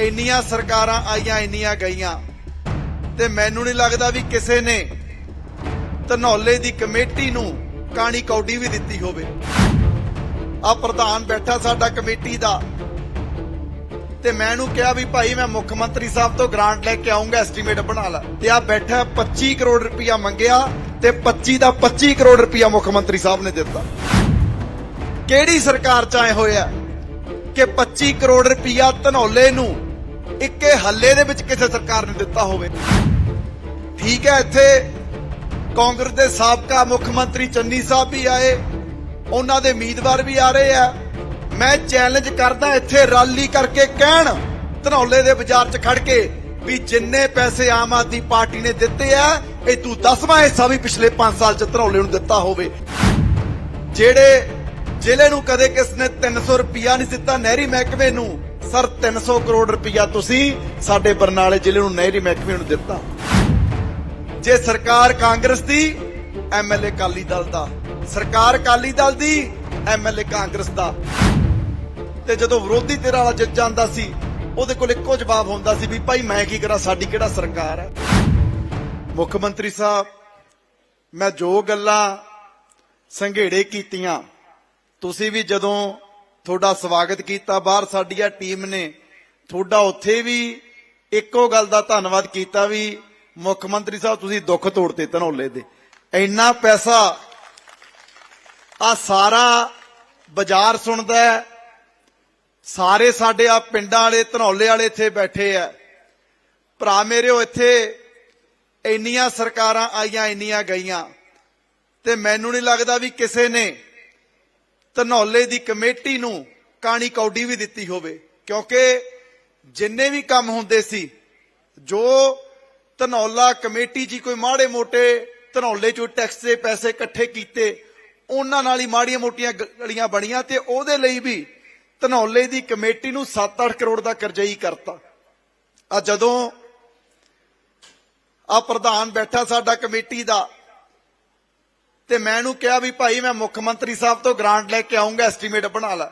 ਇੰਨੀਆਂ ਸਰਕਾਰਾਂ ਆਈਆਂ, ਇੰਨੀਆਂ ਗਈਆਂ ਤੇ ਮੈਨੂੰ ਨਹੀਂ ਲੱਗਦਾ ਵੀ ਕਿਸੇ ਨੇ ਧਨੌਲੇ ਦੀ ਕਮੇਟੀ ਨੂੰ ਕਾਣੀ ਕੌਡੀ ਵੀ ਦਿੱਤੀ ਹੋਵੇ। ਆ ਪ੍ਰਧਾਨ ਬੈਠਾ ਸਾਡਾ ਕਮੇਟੀ ਦਾ ਤੇ ਮੈਂ ਇਹਨੂੰ ਕਿਹਾ ਵੀ ਭਾਈ ਮੈਂ ਮੁੱਖ ਮੰਤਰੀ ਸਾਹਿਬ ਤੋਂ ਗ੍ਰਾਂਟ ਲੈ ਕੇ ਆਉਂਗਾ ਐਸਟੀਮੇਟ ਬਣਾ ਲੈ। ਤੇ ਆ ਬੈਠਾ 25 ਕਰੋੜ ਰੁਪਇਆ ਮੰਗਿਆ ਤੇ 25 ਦਾ 25 ਕਰੋੜ ਰੁਪਇਆ ਮੁੱਖ ਮੰਤਰੀ ਸਾਹਿਬ ਨੇ ਦਿੱਤਾ। ਕਿਹੜੀ ਸਰਕਾਰ ਚ ਆਏ ਹੋਇਆ ਕਿ 25 ਕਰੋੜ ਰੁਪਇਆ ਧਨੌਲੇ ਨੂੰ ਇੱਕੇ ਹੱਲੇ ਦੇ ਵਿੱਚ ਕਿਸੇ ਸਰਕਾਰ ਨੇ ਦਿੱਤਾ ਹੋਵੇ। ਠੀਕ ਹੈ, ਇੱਥੇ ਕਾਂਗਰਸ ਦੇ ਸਾਬਕਾ ਮੁੱਖ ਮੰਤਰੀ ਚੰਨੀ ਸਾਹਿਬ ਵੀ ਆਏ, ਉਹਨਾਂ ਦੇ ਉਮੀਦਵਾਰ ਵੀ ਆ ਰਹੇ ਆ। ਮੈਂ ਚੈਲੰਜ ਕਰਦਾ ਇੱਥੇ ਰੈਲੀ ਕਰਕੇ ਕਹਿਣ, ਧਨੌਲੇ ਦੇ ਬਾਜ਼ਾਰ 'ਚ ਖੜ ਕੇ ਵੀ ਜਿੰਨੇ ਪੈਸੇ ਆਮ ਆਦਮੀ ਪਾਰਟੀ ਨੇ ਦਿੱਤੇ ਆ, ਇਹ ਤੂੰ ਦਸਵਾਂ ਹਿੱਸਾ ਵੀ ਪਿਛਲੇ 5 ਸਾਲ 'ਚ ਧਨੌਲੇ ਨੂੰ ਦਿੱਤਾ ਹੋਵੇ। ਜਿਹੜੇ ਜ਼ਿਲ੍ਹੇ ਨੂੰ ਕਦੇ ਕਿਸ ਨੇ 300 ਰੁਪਿਆ ਨਹੀਂ ਦਿੱਤਾ ਨਹਿਰੀ ਮਹਿਕਮੇ ਨੂੰ ਸਰ 300 ਕਰੋੜ ਰੁਪਿਆ ਤੁਸੀਂ ਸਾਡੇ ਬਰਨਾਲੇ ਜ਼ਿਲ੍ਹੇ ਨੂੰ ਨਹਿਰੀ ਮਹਿਕਮੇ ਨੂੰ ਦਿੱਤਾ। ਜੇ ਸਰਕਾਰ ਕਾਂਗਰਸ ਦੀ ਐਮਐਲਏ ਕਾਲੀ ਦਲ ਦਾ। ਸਰਕਾਰ ਕਾਲੀ ਦਲ ਦੀ ਐਮਐਲਏ ਕਾਂਗਰਸ ਦਾ। ਤੇ ਜਦੋਂ ਵਿਰੋਧੀ ਧਿਰ ਵਾਲਾ ਜਿੱਤ ਜਾਂਦਾ ਸੀ, ਉਹਦੇ ਕੋਲ ਇੱਕੋ ਜਵਾਬ ਹੁੰਦਾ ਸੀ ਵੀ ਭਾਈ ਮੈਂ ਕੀ ਕਰਾਂ, ਸਾਡੀ ਕਿਹੜਾ ਸਰਕਾਰ ਹੈ? ਮੁੱਖ ਮੰਤਰੀ ਸਾਹਿਬ, ਮੈਂ ਜੋ ਗੱਲਾਂ ਸੰਘੇੜੇ ਕੀਤੀਆਂ, ਤੁਸੀਂ ਵੀ ਜਦੋਂ ਤੁਹਾਡਾ ਸਵਾਗਤ ਕੀਤਾ। ਬਾਹਰ ਸਾਡੀ ਆ ਟੀਮ ਨੇ ਤੁਹਾਡਾ ਉੱਥੇ ਵੀ ਇੱਕੋ ਗੱਲ ਦਾ ਧੰਨਵਾਦ ਕੀਤਾ ਵੀ ਮੁੱਖ ਮੰਤਰੀ ਸਾਹਿਬ ਤੁਸੀਂ ਦੁੱਖ ਤੋੜਤੇ ਧਨੌਲੇ ਦੇ। ਇੰਨਾ ਪੈਸਾ ਆ ਸਾਰਾ ਬਾਜ਼ਾਰ ਸੁਣਦਾ ਸਾਰੇ ਸਾਡੇ ਆ ਪਿੰਡਾਂ ਵਾਲੇ, ਧਨੌਲੇ ਵਾਲੇ ਇੱਥੇ ਬੈਠੇ ਆ। ਭਰਾ ਮੇਰਿਓ ਇੱਥੇ ਇੰਨੀਆਂ ਸਰਕਾਰਾਂ ਆਈਆਂ, ਇੰਨੀਆਂ ਗਈਆਂ ਤੇ ਮੈਨੂੰ ਨਹੀਂ ਲੱਗਦਾ ਵੀ ਕਿਸੇ ਨੇ ਧਨੌਲੇ ਦੀ ਕਮੇਟੀ ਨੂੰ ਕਾਣੀ ਕੌਡੀ ਵੀ ਦਿੱਤੀ ਹੋਵੇ। ਕਿਉਂਕਿ ਜਿੰਨੇ ਵੀ ਕੰਮ ਹੁੰਦੇ ਸੀ, ਜੋ ਧਨੌਲਾ ਕਮੇਟੀ ਜੀ ਕੋਈ ਮਾੜੇ ਮੋਟੇ ਧਨੌਲੇ ਚੋਂ ਟੈਕਸ ਦੇ ਪੈਸੇ ਇਕੱਠੇ ਕੀਤੇ, ਉਹਨਾਂ ਨਾਲ ਹੀ ਮਾੜੀਆਂ ਮੋਟੀਆਂ ਗਲੀਆਂ ਬਣੀਆਂ ਤੇ ਉਹਦੇ ਲਈ ਵੀ ਧਨੌਲੇ ਦੀ ਕਮੇਟੀ ਨੂੰ 7-8 ਕਰੋੜ ਦਾ ਕਰਜ਼ਈ ਕਰਤਾ। ਆ ਜਦੋਂ ਆ ਪ੍ਰਧਾਨ ਬੈਠਾ ਸਾਡਾ ਕਮੇਟੀ ਦਾ ਤੇ ਮੈਂ ਇਹਨੂੰ ਕਿਹਾ ਵੀ ਭਾਈ ਮੈਂ ਮੁੱਖ ਮੰਤਰੀ ਸਾਹਿਬ ਤੋਂ ਗ੍ਰਾਂਟ ਲੈ ਕੇ ਆਉਂਗਾ ਐਸਟੀਮੇਟ ਬਣਾ ਲੈ।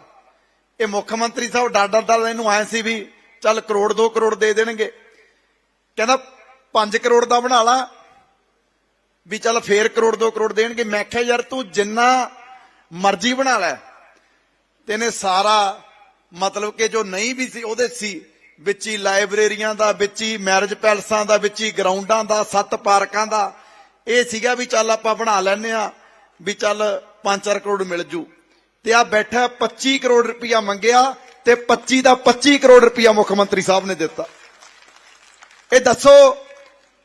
ਇਹ ਮੁੱਖ ਮੰਤਰੀ ਸਾਹਿਬ ਡਾਡਾ ਦਾ ਇਹਨੂੰ ਆਏ ਸੀ ਵੀ ਚੱਲ ਕਰੋੜ 2 ਕਰੋੜ ਦੇ ਦੇਣਗੇ। ਕਹਿੰਦਾ 5 ਕਰੋੜ ਦਾ ਬਣਾ ਲਾ, ਵੀ ਚੱਲ ਫੇਰ ਕਰੋੜ 2 ਕਰੋੜ ਦੇਣਗੇ। ਮੈਂ ਕਿਹਾ, ਯਾਰ ਤੂੰ ਜਿੰਨਾ ਮਰਜ਼ੀ ਬਣਾ ਲੈ। ਤੇ ਇਹਨੇ ਸਾਰਾ ਮਤਲਬ ਕਿ ਜੋ ਨਹੀਂ ਵੀ ਸੀ, ਉਹਦੇ ਸੀ। ਵਿੱਚ ਹੀ ਲਾਇਬ੍ਰੇਰੀਆਂ ਦਾ, ਵਿੱਚ ਹੀ ਮੈਰਿਜ ਪੈਲਸਾਂ ਦਾ, ਵਿੱਚ ਹੀ ਗਰਾਊਂਡਾਂ ਦਾ, ਸੱਤ ਪਾਰਕਾਂ ਦਾ। ਇਹ ਸੀਗਾ ਵੀ ਚੱਲ ਆਪਾਂ ਬਣਾ ਲੈਨੇ ਆ ਵੀ ਚੱਲ 5-4 ਕਰੋੜ ਮਿਲ ਜੂ। ਤੇ ਆ ਬੈਠਾ 25 ਕਰੋੜ ਰੁਪਇਆ ਮੰਗਿਆ ਤੇ 25 ਦਾ 25 ਕਰੋੜ ਰੁਪਇਆ ਮੁੱਖ ਮੰਤਰੀ ਸਾਹਿਬ ਨੇ ਦਿੱਤਾ। ਇਹ ਦੱਸੋ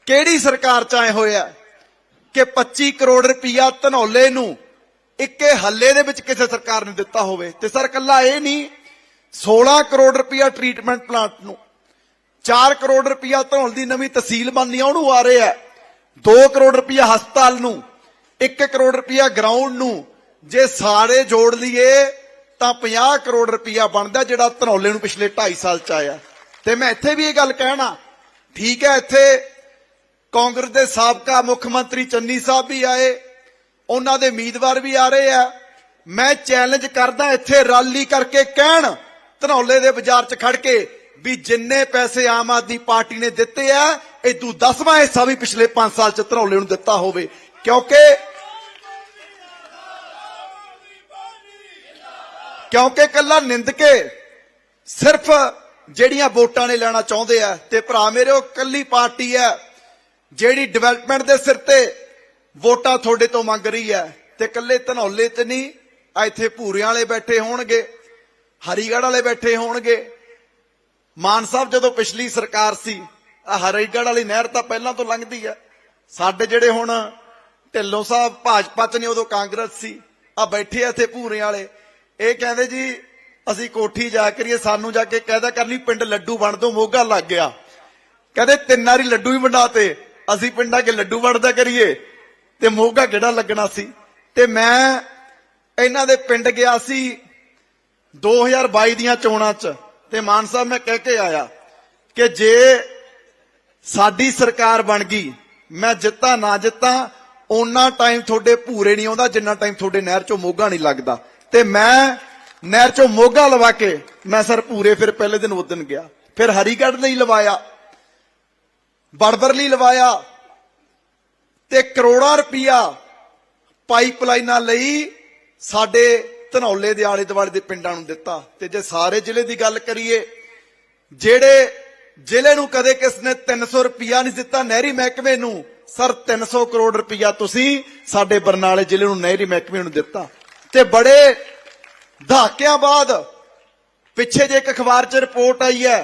ਕਿਹੜੀ ਸਰਕਾਰ ਚ ਆਏ ਹੋਇਆ ਕਿ 25 ਕਰੋੜ ਰੁਪਇਆ ਧਨੌਲੇ ਨੂੰ ਇੱਕੇ ਹੱਲੇ ਦੇ ਵਿੱਚ ਕਿਸੇ ਸਰਕਾਰ ਨੇ ਦਿੱਤਾ ਹੋਵੇ? ਤੇ ਸਰ ਕੱਲਾ ਇਹ ਨਹੀਂ 16 ਕਰੋੜ ਰੁਪਇਆ ਟ੍ਰੀਟਮੈਂਟ ਪਲਾਂਟ ਨੂੰ 4 ਕਰੋੜ ਰੁਪਇਆ ਧਨੌਲ ਦੀ ਨਵੀਂ ਤਹਿਸੀਲ ਬਣਨੀ ਆ, ਉਹਨੂੰ ਆ ਰਿਹਾ। ਹੈ 2 ਕਰੋੜ ਰੁਪਇਆ ਹਸਪਤਾਲ ਨੂੰ 1 ਕਰੋੜ ਰੁਪਇਆ ਗਰਾਊਂਡ ਨੂੰ, ਜੇ ਸਾਰੇ ਜੋੜ ਲਈਏ ਤਾਂ 50 ਕਰੋੜ ਰੁਪਇਆ ਬਣਦਾ ਜਿਹੜਾ ਧਨੌਲੇ ਨੂੰ ਪਿਛਲੇ 2.5 ਸਾਲ ਚ ਆਇਆ। ਤੇ ਮੈਂ ਇੱਥੇ ਵੀ ਇਹ ਗੱਲ ਕਹਿਣਾ, ਠੀਕ ਹੈ ਇੱਥੇ ਕਾਂਗਰਸ ਦੇ ਸਾਬਕਾ ਮੁੱਖ ਮੰਤਰੀ ਚੰਨੀ ਸਾਹਿਬ ਵੀ ਆਏ, ਉਹਨਾਂ ਦੇ ਉਮੀਦਵਾਰ ਵੀ ਆ ਰਹੇ ਆ। ਮੈਂ ਚੈਲੰਜ ਕਰਦਾ ਇੱਥੇ ਰੈਲੀ ਕਰਕੇ ਕਹਿਣ, ਧਨੌਲੇ ਦੇ ਬਾਜ਼ਾਰ 'ਚ ਖੜ ਕੇ ਵੀ ਜਿੰਨੇ ਪੈਸੇ ਆਮ ਆਦਮੀ ਪਾਰਟੀ ਨੇ ਦਿੱਤੇ ਆ ਇਹ ਤੂੰ ਦਸਵਾਂ ਹਿੱਸਾ ਵੀ ਪਿਛਲੇ 5 ਸਾਲ 'ਚ ਧਨੌਲੇ ਨੂੰ ਦਿੱਤਾ ਹੋਵੇ। ਕਿਉਂਕਿ ਕਿਉਂਕਿ ਕੱਲਾ ਨਿੰਦ ਕੇ ਸਿਰਫ ਜਿਹੜੀਆਂ ਵੋਟਾਂ ਨੇ ਲੈਣਾ ਚਾਹੁੰਦੇ ਆ, ਤੇ ਭਰਾ ਮੇਰੇ, ਉਹ ਕੱਲੀ ਪਾਰਟੀ ਹੈ ਜਿਹੜੀ ਡਿਵੈਲਪਮੈਂਟ ਦੇ ਸਿਰ ਤੇ ਵੋਟਾਂ ਤੁਹਾਡੇ ਤੋਂ ਮੰਗ ਰਹੀ ਹੈ ਤੇ ਕੱਲੇ ਧਨੌਲੇ ਤੇ ਨਹੀਂ, ਆ ਇੱਥੇ ਭੂਰਿਆਂ ਵਾਲੇ ਬੈਠੇ ਹੋਣਗੇ, ਹਰੀਗੜ੍ਹ ਵਾਲੇ ਬੈਠੇ ਹੋਣਗੇ। ਮਾਨ ਸਾਹਿਬ ਜਦੋਂ ਪਿਛਲੀ ਸਰਕਾਰ ਸੀ ਆ ਹਰੀਗੜ੍ਹ ਵਾਲੀ ਨਹਿਰ ਤਾਂ ਪਹਿਲਾਂ ਤੋਂ ਲੰਘਦੀ ਹੈ ਸਾਡੇ ਜਿਹੜੇ ਹੁਣ ਢਿੱਲੋਂ ਸਾਹਿਬ ਭਾਜਪਾ ਚ ਨੇ, ਉਦੋਂ ਕਾਂਗਰਸ ਸੀ। ਆ ਬੈਠੇ ਆ ਇੱਥੇ ਭੂਰੇ ਵਾਲੇ। ਇਹ ਕਹਿੰਦੇ ਜੀ, ਅਸੀਂ ਕੋਠੀ ਜਾ ਕਰੀਏ, ਸਾਨੂੰ ਜਾ ਕੇ ਕਹਿਦਾ ਕਰਨੀ ਪਿੰਡ ਲੱਡੂ ਬਣ ਦੋ, ਮੋਗਾ ਲੱਗ ਗਿਆ। ਕਹਿੰਦੇ ਤਿੰਨ ਵਾਰੀ ਲੱਡੂ ਹੀ ਬਣਾਤੇ ਅਸੀਂ ਪਿੰਡਾਂ ਕੇ ਲੱਡੂ ਵੰਡਦਾ ਕਰੀਏ। ਤੇ ਮੋਗਾ ਕਿਹੜਾ ਲੱਗਣਾ ਸੀ? ਤੇ ਮੈਂ ਇਹਨਾਂ ਦੇ ਪਿੰਡ ਗਿਆ ਸੀ 2022 ਦੀਆਂ ਚੋਣਾਂ 'ਚ। ਤੇ ਮਾਨ ਸਾਹਿਬ, ਮੈਂ ਕਹਿ ਕੇ ਆਇਆ ਕਿ ਜੇ ਸਾਡੀ ਸਰਕਾਰ ਬਣ ਗਈ। ਮੈਂ ਜਿੱਤਾਂ ਨਾ ਜਿੱਤਾਂ ਓਨਾ ਟਾਈਮ ਤੁਹਾਡੇ ਭੂਰੇ ਨਹੀਂ ਆਉਂਦਾ, ਜਿੰਨਾ ਟਾਈਮ ਤੁਹਾਡੇ ਨਹਿਰ 'ਚੋਂ ਮੋਗਾ ਨਹੀਂ ਲੱਗਦਾ। ਤੇ ਮੈਂ ਨਹਿਰ 'ਚੋਂ ਮੋਗਾ ਲਵਾ ਕੇ ਮੈਂ ਸਰ ਭੂਰੇ ਫਿਰ ਪਹਿਲੇ ਦਿਨ ਉਦਣ ਗਿਆ। ਫਿਰ ਹਰੀਗੜ੍ਹ ਲਈ ਲਵਾਇਆ ਬੜਬਰ ਲਈ ਲਵਾਇਆ ਤੇ ਕਰੋੜਾਂ ਰੁਪਇਆ ਪਾਈਪਲਾਈਨਾਂ ਲਈ ਸਾਡੇ ਧਨੌਲੇ ਦੇ ਆਲੇ ਦੁਆਲੇ ਦੇ ਪਿੰਡਾਂ ਨੂੰ ਦਿੱਤਾ। ਤੇ ਜੇ ਸਾਰੇ ਜ਼ਿਲ੍ਹੇ ਦੀ ਗੱਲ ਕਰੀਏ, ਜਿਹੜੇ ਜ਼ਿਲ੍ਹੇ ਨੂੰ ਕਦੇ ਕਿਸ ਨੇ 300 ਰੁਪਇਆ ਨਹੀਂ ਦਿੱਤਾ ਨਹਿਰੀ ਮਹਿਕਮੇ ਨੂੰ? ਸਰ 300 ਕਰੋੜ ਰੁਪਇਆ ਤੁਸੀਂ ਸਾਡੇ ਬਰਨਾਲੇ ਜ਼ਿਲ੍ਹੇ ਨੂੰ ਨਹਿਰੀ ਮਹਿਕਮੇ ਨੂੰ ਦਿੱਤਾ। ਤੇ ਬੜੇ ਦਹਾਕਿਆਂ ਬਾਅਦ ਪਿੱਛੇ ਜੇ ਇੱਕ ਅਖਬਾਰ 'ਚ ਰਿਪੋਰਟ ਆਈ ਹੈ,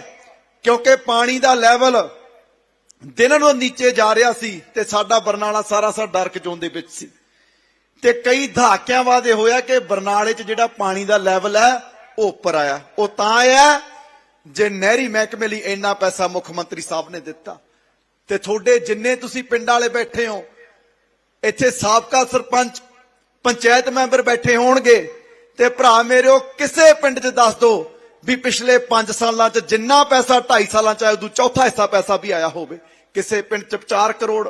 ਕਿਉਂਕਿ ਪਾਣੀ ਦਾ ਲੈਵਲ ਦਿਨ ਨੂੰ ਨੀਚੇ ਜਾ ਰਿਹਾ ਸੀ ਤੇ ਸਾਡਾ ਬਰਨਾਲਾ ਸਾਰਾ ਸਾਰਾ ਡਰਕ ਜ਼ੋਨ ਦੇ ਵਿੱਚ ਸੀ। ਤੇ ਕਈ ਦਹਾਕਿਆਂ ਬਾਅਦ ਇਹ ਹੋਇਆ ਕਿ ਬਰਨਾਲੇ 'ਚ ਜਿਹੜਾ ਪਾਣੀ ਦਾ ਲੈਵਲ ਹੈ, ਉਹ ਉੱਪਰ ਆਇਆ। ਉਹ ਤਾਂ ਆਇਆ ਜੇ ਨਹਿਰੀ ਮਹਿਕਮੇ ਲਈ ਇੰਨਾ ਪੈਸਾ ਮੁੱਖ ਮੰਤਰੀ ਸਾਹਿਬ ਨੇ ਦਿੱਤਾ, ਤੇ ਤੁਹਾਡੇ ਜਿੰਨੇ ਤੁਸੀਂ ਪਿੰਡ ਵਾਲੇ ਬੈਠੇ ਹੋ, ਇੱਥੇ ਸਾਬਕਾ ਸਰਪੰਚ, ਪੰਚਾਇਤ ਮੈਂਬਰ ਬੈਠੇ ਹੋਣਗੇ, ਤੇ ਭਰਾ ਮੇਰਿਓ ਕਿਸੇ ਪਿੰਡ 'ਚ ਦੱਸ ਦੋ ਵੀ ਪਿਛਲੇ 5 ਸਾਲਾਂ 'ਚ ਜਿੰਨਾ ਪੈਸਾ 2.5 ਸਾਲਾਂ 'ਚ ਆਇਆ, ਉਦੋਂ ਚੌਥਾ ਹਿੱਸਾ ਪੈਸਾ ਵੀ ਆਇਆ ਹੋਵੇ। ਕਿਸੇ ਪਿੰਡ 'ਚ 4 ਕਰੋੜ,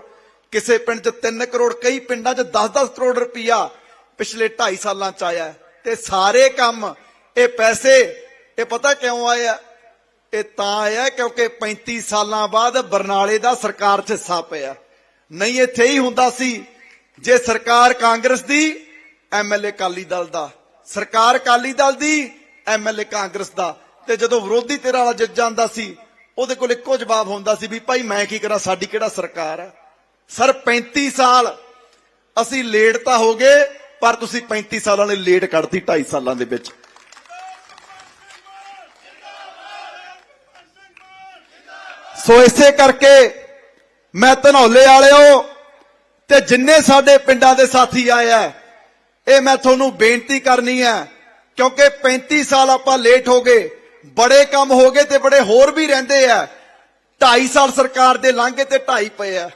ਕਿਸੇ ਪਿੰਡ 'ਚ 3 ਕਰੋੜ, ਕਈ ਪਿੰਡਾਂ 'ਚ 10-10 ਕਰੋੜ ਰੁਪਈਆ ਪਿਛਲੇ 2.5 ਸਾਲਾਂ 'ਚ ਆਇਆ। ਤੇ ਸਾਰੇ ਕੰਮ, ਇਹ ਪੈਸੇ, ਇਹ ਪਤਾ ਕਿਉਂ ਆਏ ਆ? ਇਹ ਤਾਂ ਆਇਆ ਕਿਉਂਕਿ 35 ਸਾਲਾਂ ਬਾਅਦ ਬਰਨਾਲੇ ਦਾ ਸਰਕਾਰ 'ਚ ਹਿੱਸਾ ਪਿਆ। ਨਹੀਂ ਇੱਥੇ ਹੀ ਹੁੰਦਾ ਸੀ, ਜੇ ਸਰਕਾਰ ਕਾਂਗਰਸ ਦੀ ਐਮਐਲਏ ਕਾਲੀ ਦਲ ਦਾ। ਸਰਕਾਰ ਕਾਲੀ ਦਲ ਦੀ ਐਮਐਲਏ ਕਾਂਗਰਸ ਦਾ। ਤੇ ਜਦੋਂ ਵਿਰੋਧੀ ਧਿਰ ਵਾਲਾ ਜਿੱਤ ਜਾਂਦਾ ਸੀ, ਉਹਦੇ ਕੋਲ ਇੱਕੋ ਜਵਾਬ ਹੁੰਦਾ ਸੀ ਵੀ ਭਾਈ ਮੈਂ ਕੀ ਕਰਾਂ, ਸਾਡੀ ਕਿਹੜਾ ਸਰਕਾਰ ਹੈ ਸਰ 35 ਸਾਲ, ਅਸੀਂ ਲੇਟ ਤਾਂ ਹੋ ਗਏ, ਪਰ ਤੁਸੀਂ 35 ਸਾਲਾਂ ਨੇ ਲੇਟ ਕੱਢਤੀ 2.5 ਸਾਲਾਂ ਦੇ ਵਿੱਚ। ਸੋ ਇਸੇ ਕਰਕੇ ਮੈਂ ਧਨੌਲੇ ਵਾਲਿਓ ਤੇ ਜਿੰਨੇ ਸਾਡੇ ਪਿੰਡਾਂ ਦੇ ਸਾਥੀ ਆਏ ਆ, ਇਹ ਮੈਂ ਤੁਹਾਨੂੰ ਬੇਨਤੀ ਕਰਨੀ ਹੈ ਕਿਉਂਕਿ 35 ਸਾਲ ਆਪਾਂ ਲੇਟ ਹੋ ਗਏ, ਬੜੇ ਕੰਮ ਹੋ ਗਏ ਤੇ ਬੜੇ ਹੋਰ ਵੀ ਰਹਿੰਦੇ ਆ। 2.5 ਸਾਲ ਸਰਕਾਰ ਦੇ ਲੰਘੇ ਤੇ 2.5 ਪਏ ਆ।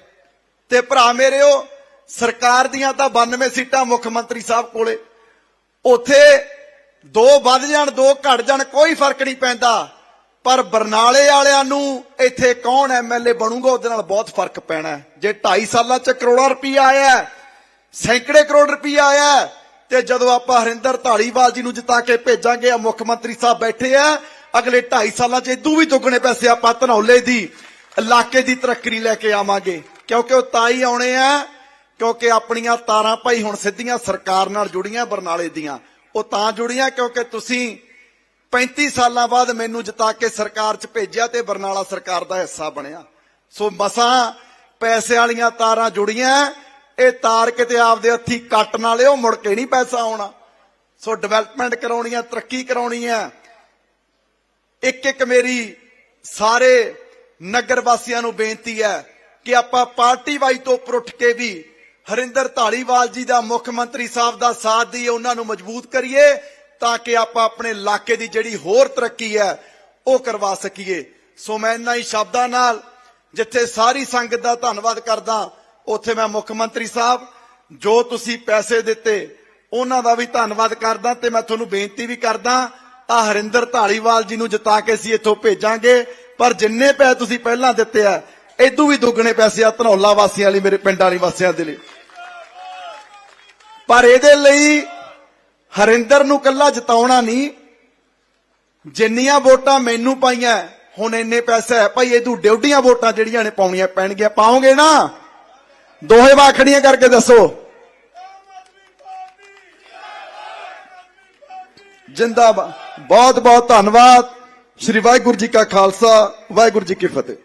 ਤੇ ਭਰਾ ਮੇਰਿਓ, ਸਰਕਾਰ ਦੀਆਂ ਤਾਂ 92 ਸੀਟਾਂ ਮੁੱਖ ਮੰਤਰੀ ਸਾਹਿਬ ਕੋਲੇ। ਉੱਥੇ ਦੋ ਵੱਧ ਜਾਣ, ਦੋ ਘਟ ਜਾਣ, ਕੋਈ ਫ਼ਰਕ ਨਹੀਂ ਪੈਂਦਾ। ਪਰ ਬਰਨਾਲੇ ਵਾਲਿਆਂ ਨੂੰ ਇੱਥੇ ਕੌਣ ਐਮਐਲਏ ਬਣੂਗਾ? ਉਹਦੇ ਨਾਲ ਬਹੁਤ ਫ਼ਰਕ ਪੈਣਾ ਜੇ 2.5 ਸਾਲਾਂ ਚ ਕਰੋੜਾਂ ਰੁਪਈਆ ਆਇਆ ਸੈਂਕੜੇ ਕਰੋੜ ਰੁਪਈਆ ਆਇਆ ਤੇ ਜਦੋਂ ਆਪਾਂ ਹਰਿੰਦਰ ਢਾਲੀਵਾਲ ਜੀ ਨੂੰ ਜਿਤਾ ਕੇ ਭੇਜਾਂਗੇ, ਆ ਮੁੱਖ ਮੰਤਰੀ ਸਾਹਿਬ ਬੈਠੇ ਆ, ਅਗਲੇ 2.5 ਸਾਲਾਂ ਚ ਇਦੋਂ ਵੀ ਦੁੱਗਣੇ ਪੈਸੇ ਆਪਾਂ ਧਨੌਲੇ ਦੀ, ਇਲਾਕੇ ਦੀ ਤਰੱਕੀ ਲੈ ਕੇ ਆਵਾਂਗੇ। ਕਿਉਂਕਿ ਉਹ ਤਾਂ ਹੀ ਆਉਣੇ ਆ, ਕਿਉਂਕਿ ਆਪਣੀਆਂ ਤਾਰਾਂ ਭਾਈ ਹੁਣ ਸਿੱਧੀਆਂ ਸਰਕਾਰ ਨਾਲ ਜੁੜੀਆਂ ਬਰਨਾਲੇ ਦੀਆਂ। ਉਹ ਤਾਂ ਜੁੜੀਆਂ ਕਿਉਂਕਿ ਤੁਸੀਂ 35 ਸਾਲਾਂ ਬਾਅਦ ਮੈਨੂੰ ਜਿਤਾ ਕੇ ਸਰਕਾਰ 'ਚ ਭੇਜਿਆ ਤੇ ਬਰਨਾਲਾ ਸਰਕਾਰ ਦਾ ਹਿੱਸਾ ਬਣਿਆ। ਸੋ ਮਸਾਂ ਪੈਸੇ ਵਾਲੀਆਂ ਤਾਰਾਂ ਜੁੜੀਆਂ, ਇਹ ਤਾਰ ਕਿਤੇ ਆਪਦੇ ਹੱਥੀ ਕੱਟ ਨਾ ਲਿਓ, ਮੁੜ ਕੇ ਨਹੀਂ ਪੈਸਾ ਆਉਣਾ। ਸੋ ਡਿਵੈਲਪਮੈਂਟ ਕਰਾਉਣੀ ਆ, ਤਰੱਕੀ ਕਰਾਉਣੀ ਹੈ ਇੱਕ ਇੱਕ ਮੇਰੀ ਸਾਰੇ ਨਗਰ ਵਾਸੀਆਂ ਨੂੰ ਬੇਨਤੀ ਹੈ ਕਿ ਆਪਾਂ ਪਾਰਟੀ ਵਾਈ ਤੋਂ ਉੱਪਰ ਉੱਠ ਕੇ ਵੀ ਹਰਿੰਦਰ ਢਾਲੀਵਾਲ ਜੀ ਦਾ ਮੁੱਖ ਮੰਤਰੀ ਸਾਹਿਬ ਦਾ ਸਾਥ ਦਈਏ ਉਹਨਾਂ ਨੂੰ ਮਜ਼ਬੂਤ ਕਰੀਏ ਤਾਂ ਕਿ ਆਪਾਂ ਆਪਣੇ ਇਲਾਕੇ ਦੀ ਜਿਹੜੀ ਹੋਰ ਤਰੱਕੀ ਹੈ, ਉਹ ਕਰਵਾ ਸਕੀਏ। ਸੋ ਮੈਂ ਇੰਨਾ ਹੀ ਸ਼ਬਦਾਂ ਨਾਲ ਜਿੱਥੇ ਸਾਰੀ ਸੰਗਤ ਦਾ ਧੰਨਵਾਦ ਕਰਦਾ, ਉੱਥੇ ਮੈਂ ਮੁੱਖ ਮੰਤਰੀ ਸਾਹਿਬ, ਜੋ ਤੁਸੀਂ ਪੈਸੇ ਦਿੱਤੇ, ਉਹਨਾਂ ਦਾ ਵੀ ਧੰਨਵਾਦ ਕਰਦਾ ਤੇ ਮੈਂ ਤੁਹਾਨੂੰ ਬੇਨਤੀ ਵੀ ਕਰਦਾ ਆ ਹਰਿੰਦਰ ਢਾਲੀਵਾਲ ਜੀ ਨੂੰ ਜਿਤਾ ਕੇ ਅਸੀਂ ਇੱਥੋਂ ਭੇਜਾਂਗੇ, ਪਰ ਜਿੰਨੇ ਪੈਸੇ ਤੁਸੀਂ ਪਹਿਲਾਂ ਦਿੱਤੇ ਆ ਇਦੋਂ ਵੀ ਦੁੱਗਣੇ ਪੈਸੇ ਆ ਧਨੌਲਾ ਵਾਸੀਆਂ ਲਈ, ਮੇਰੇ ਪਿੰਡ ਵਾਲੀ ਵਾਸੀਆਂ ਦੇ ਲਈ। ਪਰ ਇਹਦੇ ਲਈ ਹਰਿੰਦਰ ਨੂੰ ਕੱਲਾ ਜਿਤਾਉਣਾ ਨਹੀਂ। ਜਿੰਨੀਆਂ ਵੋਟਾਂ ਮੈਨੂੰ ਪਾਈਆਂ, ਹੁਣ ਇੰਨੇ ਪੈਸੇ ਹੈ। ਭਾਈ, ਇਹਦੂ ਡਿਊਟੀਆਂ ਵੋਟਾਂ ਜਿਹੜੀਆਂ ਨੇ ਪਾਉਣੀਆਂ ਪੈਣਗੀਆਂ। ਪਾਓਗੇ ਨਾ? ਦੋਹੇ ਵਾਖੜੀਆਂ ਕਰਕੇ ਦੱਸੋ। ਜਿੰਦਾਬਾਦ। ਬਹੁਤ ਬਹੁਤ ਧੰਨਵਾਦ। ਸ਼੍ਰੀ ਵਾਹਿਗੁਰੂ ਜੀ ਕਾ ਖਾਲਸਾ, ਵਾਹਿਗੁਰੂ ਜੀ ਕੀ ਫਤਿਹ।